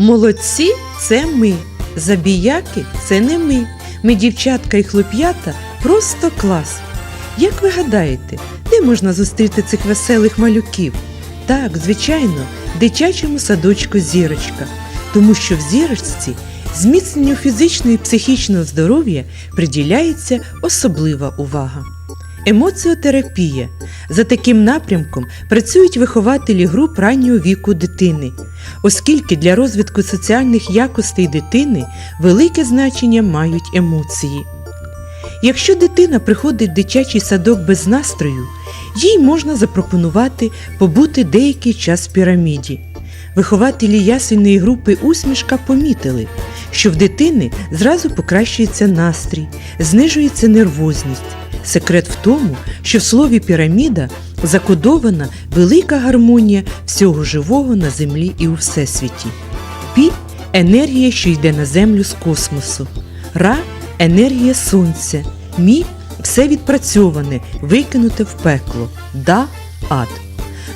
Молодці це ми, забіяки це не ми. Ми дівчатка і хлоп'ята просто клас. Як ви гадаєте, де можна зустріти цих веселих малюків? Так, звичайно, в дитячому садочку зірочка, тому що в зірочці зміцненню фізичного і психічного здоров'я приділяється особлива увага. Емоціотерапія. За таким напрямком працюють вихователі груп раннього віку дитини, оскільки для розвитку соціальних якостей дитини велике значення мають емоції. Якщо дитина приходить в дитячий садок без настрою, їй можна запропонувати побути деякий час в піраміді. Вихователі ясельної групи усмішка помітили, що в дитини зразу покращується настрій, знижується нервозність. Секрет в тому, що в слові піраміда закодована велика гармонія всього живого на землі і у всесвіті. Пі енергія, що йде на землю з космосу. Ра енергія сонця. Мі все відпрацьоване, викинуте в пекло. Да ад.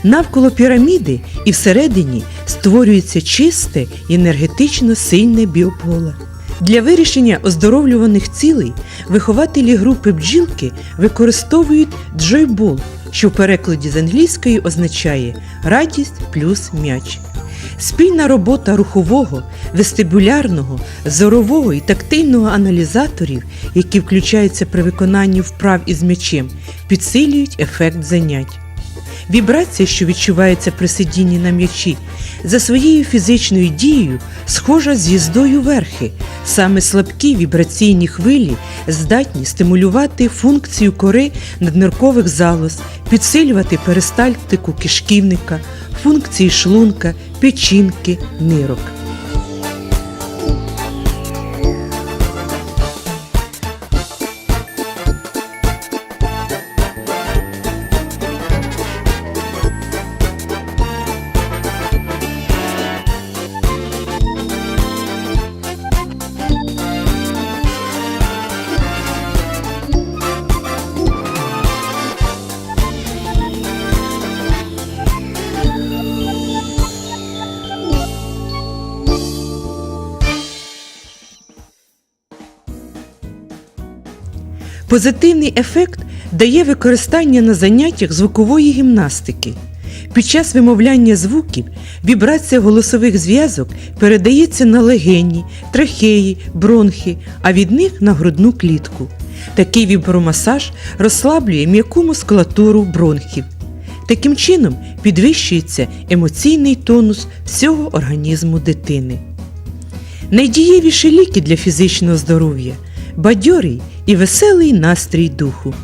Навколо піраміди і всередині створюється чисте і енергетично сильне біополе. Для вирішення оздоровлюваних цілей вихователі групи бджілки використовують джойбол, що в перекладі з англійської означає радість плюс м'яч. Спільна робота рухового, вестибулярного, зорового і тактильного аналізаторів, які включаються при виконанні вправ із м'ячем, підсилюють ефект занять. Вібрація, що відчувається при сидінні на м'ячі, за своєю фізичною дією схожа з їздою верхи. Саме слабкі вібраційні хвилі здатні стимулювати функцію кори надниркових залоз, підсилювати перистальтику кишківника, функції шлунка, печінки, нирок. Позитивний ефект дає використання на заняттях звукової гімнастики. Під час вимовляння звуків вібрація голосових зв'язок передається на легені, трахеї, бронхи, а від них на грудну клітку. Такий вібромасаж розслаблює м'яку мускулатуру бронхів. Таким чином підвищується емоційний тонус всього організму дитини. Найдієвіші ліки для фізичного здоров'я бадьорий і веселий настрій духу.